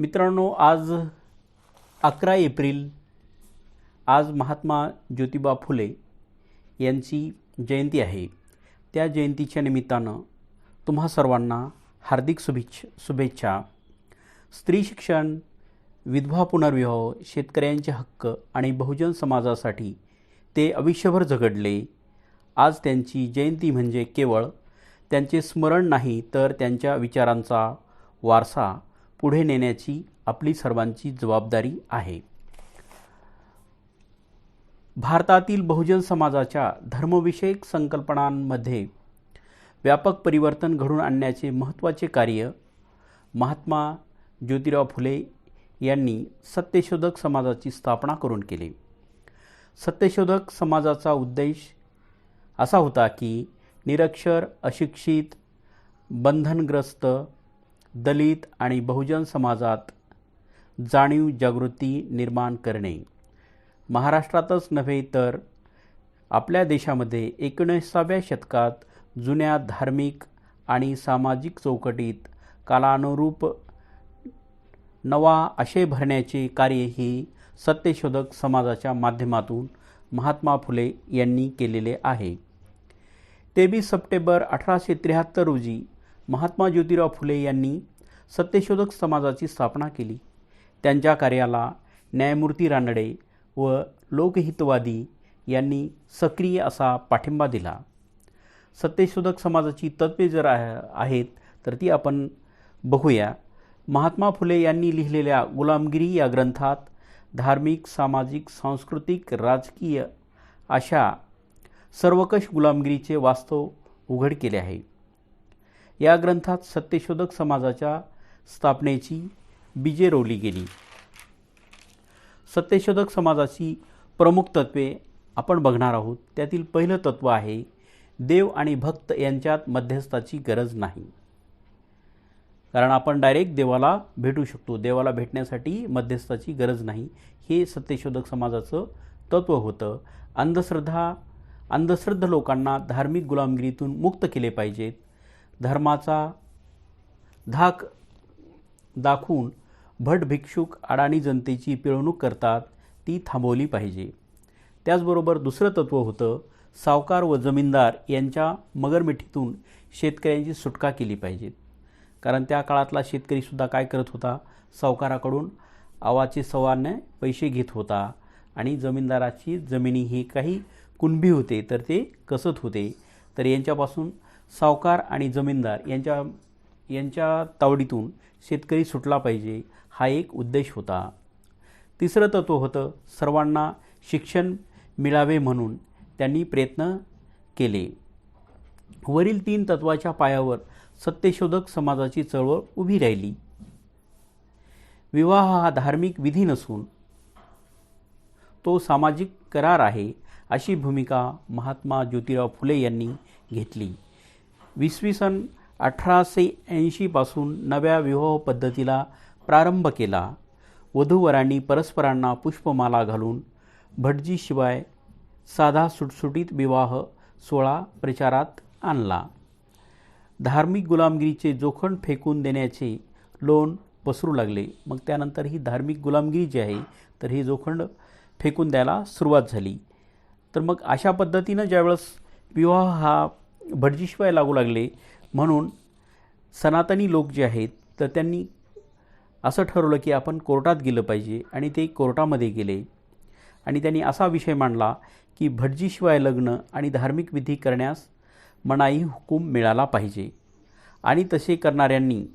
मित्रांनो आज अकरा एप्रिल आज महात्मा ज्योतिबा फुले यांची जयंती आहे. त्या जयंतीच्या निमित्तानं तुम्हा सर्वांना हार्दिक शुभेच्छ शुभेच्छा. स्त्री शिक्षण विधवा पुनर्विवाह शेतकऱ्यांचे हक्क आणि बहुजन समाजासाठी ते आयुष्यभर झगडले. आज त्यांची जयंती म्हणजे केवळ त्यांचे स्मरण नाही तर त्यांच्या विचारांचा वारसा पुढे नेण्याची आपली सर्वांची जबाबदारी आहे. भारतातील बहुजन समाजाच्या धर्मविषयक संकल्पनांमध्ये व्यापक परिवर्तन घडून आणण्याचे महत्त्वाचे कार्य महात्मा ज्योतिराव फुले यांनी सत्यशोधक समाजाची स्थापना करून केली. सत्यशोधक समाजाचा उद्देश असा होता की निरक्षर अशिक्षित बंधनग्रस्त दलित आणि बहुजन समाजात जाणीव जागृती निर्माण करणे. महाराष्ट्रातच नव्हे तर आपल्या देशामध्ये एकोणीसाव्या शतकात जुन्या धार्मिक आणि सामाजिक चौकटीत कालानुरूप नवा आशय भरण्याचे कार्य हे सत्यशोधक समाजाच्या माध्यमातून महात्मा फुले यांनी केलेले आहे. तेवीस सप्टेंबर अठराशे त्र्याहत्तर रोजी महात्मा ज्योतिराव फुले यांनी सत्यशोधक समाजाची स्थापना केली. त्यांच्या कार्याला न्यायमूर्ती रानडे व लोकहितवादी यांनी सक्रिय असा पाठिंबा दिला. सत्यशोधक समाजाची तत्त्वे जर आहेत तर ती आपण बघूया. महात्मा फुले यांनी लिहिलेल्या गुलामगिरी या ग्रंथात धार्मिक सामाजिक सांस्कृतिक राजकीय अशा सर्वकष गुलामगिरीचे वास्तव उघड केले आहे. या ग्रंथात सत्यशोधक समाजाच्या स्थापनेची बीजे रोवली गेली. सत्यशोधक समाजाची प्रमुख तत्वे आपण बघणार आहोत. त्यातील पहिलं तत्व आहे देव आणि भक्त यांच्यात मध्यस्थाची गरज नाही. कारण आपण डायरेक्ट देवाला भेटू शकतो. देवाला भेटण्यासाठी मध्यस्थाची गरज नाही. हे सत्यशोधक समाजाचं तत्व होतं. अंधश्रद्धा अंधश्रद्ध लोकांना धार्मिक गुलामगिरीतून मुक्त केले पाहिजेत. धर्माचा धाक दाखवून भट भिक्षुक अडाणी जनतेची पिळवणूक करतात ती थांबवली पाहिजे. त्याचबरोबर दुसरं तत्व होतं सावकार व जमीनदार यांच्या मगरमिठीतून शेतकऱ्यांची सुटका केली पाहिजे. कारण त्या काळातला शेतकरीसुद्धा काय करत होता? सावकाराकडून आवाचे सवाने पैसे घेत होता आणि जमीनदाराची जमिनी ही काही कुणबी होते तर ते कसत होते. तर यांच्यापासून सावकार आणि जमीनदार यांच्या यांच्या तावडीतून शेतकरी सुटला पाहिजे हा एक उद्देश होता. तिसरं तत्व होतं सर्वांना शिक्षण मिळावे म्हणून त्यांनी प्रयत्न केले. वरील तीन तत्वाच्या पायावर सत्यशोधक समाजाची चळवळ उभी राहिली. विवाह हा धार्मिक विधी नसून तो सामाजिक करार आहे अशी भूमिका महात्मा ज्योतिराव फुले यांनी घेतली. विसवी सन अठराशे ऐंशीपासून नव्या विवाह पद्धतीला प्रारंभ केला. वधूवरांनी परस्परांना पुष्पमाला घालून भटजीशिवाय साधा सुटसुटीत विवाह सोहळा प्रचारात आणला. धार्मिक गुलामगिरीचे जोखण फेकून देण्याचे लोन पसरू लागले. मग त्यानंतर ही धार्मिक गुलामगिरी जी आहे तर ही जोखंड फेकून द्यायला सुरुवात झाली. तर मग अशा पद्धतीनं ज्यावेळेस विवाह हा भटजीशिवाय लागू लागले. म्हणून सनातनी लोक जे आहेत तर त्यांनी असं ठरवलं की आपण कोर्टात गेलं पाहिजे आणि ते कोर्टामध्ये गेले. आणि त्यांनी असा विषय मांडला की भटजीशिवाय लग्न आणि धार्मिक विधी करण्यास मनाई हुकूम मिळाला पाहिजे. आणि तसे करणाऱ्यांनी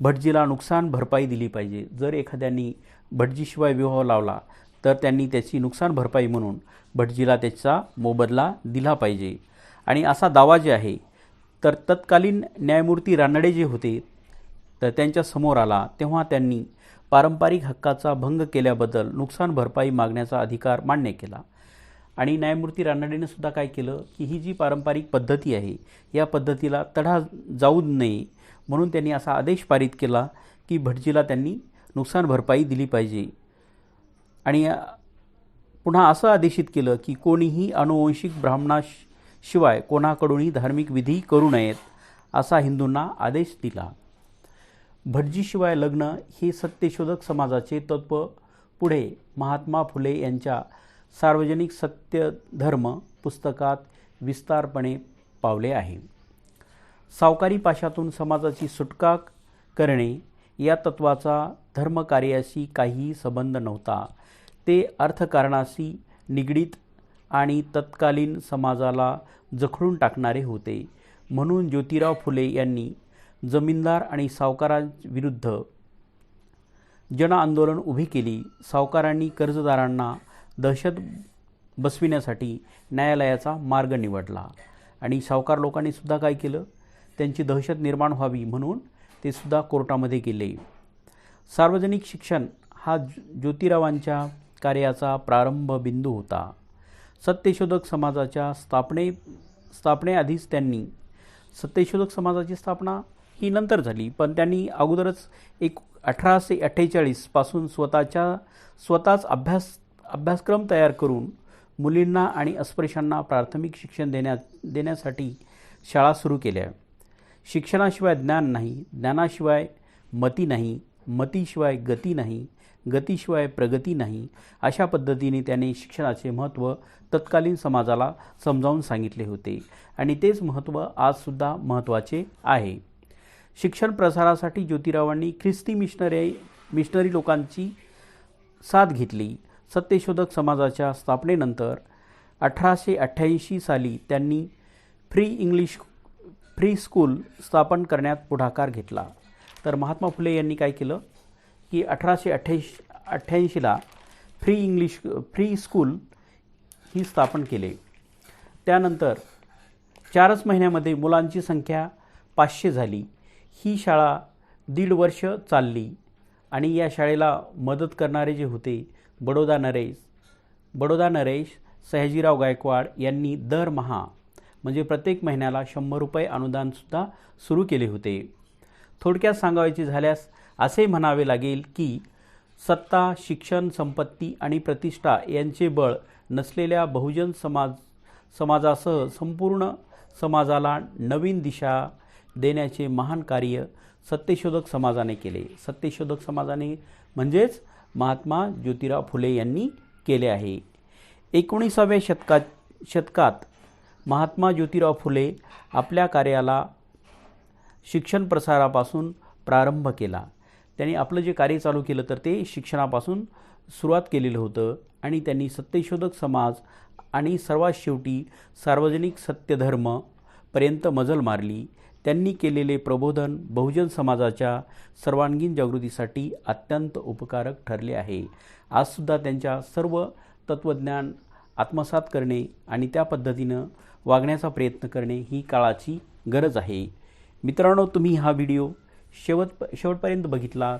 भटजीला नुकसान भरपाई दिली पाहिजे. जर एखाद्यानी भटजीशिवाय विवाह लावला तर त्यांनी त्याची नुकसान भरपाई म्हणून भटजीला त्याचा मोबदला दिला पाहिजे. आणि असा दावा जे आहे तर तत्कालीन न्यायमूर्ती रानडे जे होते तर त्यांच्यासमोर आला. तेव्हा त्यांनी पारंपरिक हक्काचा भंग केल्याबद्दल नुकसान भरपाई मागण्याचा अधिकार मान्य केला. आणि न्यायमूर्ती रानडेने सुद्धा काय केलं की ही जी पारंपरिक पद्धती आहे या पद्धतीला तढा जाऊ नये म्हणून त्यांनी असा आदेश पारित केला की भटजीला त्यांनी नुकसान भरपाई दिली पाहिजे. आणि पुन्हा असं आदेशित केलं की कोणीही अनुवंशिक शिवाय कोणाकडूनही धार्मिक विधी करू नयेत असा हिंदूंना आदेश दिला. भटजीशिवाय लग्न हे सत्यशोधक समाजाचे तत्व. पुढे महात्मा फुले यांच्या सार्वजनिक सत्यधर्म पुस्तकात विस्तारपणे पावले आहे. सावकारी पाशातून समाजाची सुटका करणे या तत्वाचा धर्मकार्याशी काहीही संबंध नव्हता. ते अर्थकारणाशी निगडीत आणि तत्कालीन समाजाला जखडून टाकणारे होते. म्हणून ज्योतिराव फुले यांनी जमीनदार आणि सावकारांविरुद्ध जन आंदोलन उभी केली. सावकारांनी कर्जदारांना दहशत बसविण्यासाठी न्यायालयाचा मार्ग निवडला आणि सावकार लोकांनी सुद्धा काय केलं? त्यांची दहशत निर्माण व्हावी म्हणून ते सुद्धा कोर्टामध्ये गेले. सार्वजनिक शिक्षण हा ज्योतिरावांच्या कार्याचा प्रारंभ बिंदू होता. सत्यशोधक समाजाच्या स्थापने स्थापनेआधीच त्यांनी सत्यशोधक समाजाची स्थापना ही नंतर झाली. पण त्यांनी अगोदरच एक अठराशे अठ्ठेचाळीसपासून स्वतःच्या स्वतःच अभ्यास अभ्यासक्रम तयार करून मुलींना आणि अस्पृश्यांना प्राथमिक शिक्षण देण्या देण्यासाठी शाळा सुरू केल्या. शिक्षणाशिवाय ज्ञान नाही ज्ञानाशिवाय मती नाही मतीशिवाय गती नाही गतीशिवाय प्रगती नाही. अशा पद्धतीने त्याने शिक्षणाचे महत्त्व तत्कालीन समाजाला समजावून सांगितले होते. आणि तेच महत्त्व आजसुद्धा महत्त्वाचे आहे. शिक्षण प्रसारासाठी ज्योतिरावांनी ख्रिस्ती मिशनरी मिशनरी लोकांची साथ घेतली. सत्यशोधक समाजाच्या स्थापनेनंतर अठराशे अठ्ठ्याऐंशी साली त्यांनी फ्री इंग्लिश फ्री स्कूल स्थापन करण्यात पुढाकार घेतला. तर महात्मा फुले यांनी काय केलं? की अठराशे अठ्ठ्याऐंशी अठ्ठ्याऐंशीला फ्री इंग्लिश फ्री स्कूल ही स्थापन केले. त्यानंतर चारच महिन्यामध्ये मुलांची संख्या पाचशे झाली. ही शाळा दीड वर्ष चालली आणि या शाळेला मदत करणारे जे होते बडोदा नरेश बडोदा नरेश सयाजीराव गायकवाड यांनी दरमहा म्हणजे प्रत्येक महिन्याला शंभर रुपये अनुदानसुद्धा सुरू केले होते. थोडक्यात सांगायचे झाल्यास असे म्हणावे लागेल की सत्ता शिक्षण संपत्ती आणि प्रतिष्ठा यांचे बळ नसलेल्या बहुजन समाज समाजासह संपूर्ण समाजाला नवीन दिशा देण्याचे महान कार्य सत्यशोधक समाजाने केले. सत्यशोधक समाजाने म्हणजेच महात्मा ज्योतिराव फुले यांनी केले आहे. एकोणीसाव्या शतकात शतकात महात्मा ज्योतिराव फुले आपल्या कार्याला शिक्षण प्रसारापासून प्रारंभ केला. त्यांनी आपलं जे कार्य चालू केलं तर ते शिक्षणापासून सुरुवात केलेलं होतं. आणि त्यांनी सत्यशोधक समाज आणि सर्वात शेवटी सार्वजनिक सत्यधर्मपर्यंत मजल मारली. त्यांनी केलेले प्रबोधन बहुजन समाजाच्या सर्वांगीण जागृतीसाठी अत्यंत उपकारक ठरले आहे. आजसुद्धा त्यांच्या सर्व तत्त्वज्ञान आत्मसात करणे आणि त्या पद्धतीनं वागण्याचा प्रयत्न करणे ही काळाची गरज आहे. मित्रांनो तुम्ही हा व्हिडिओ शेवट शेवटपर्यंत बघितला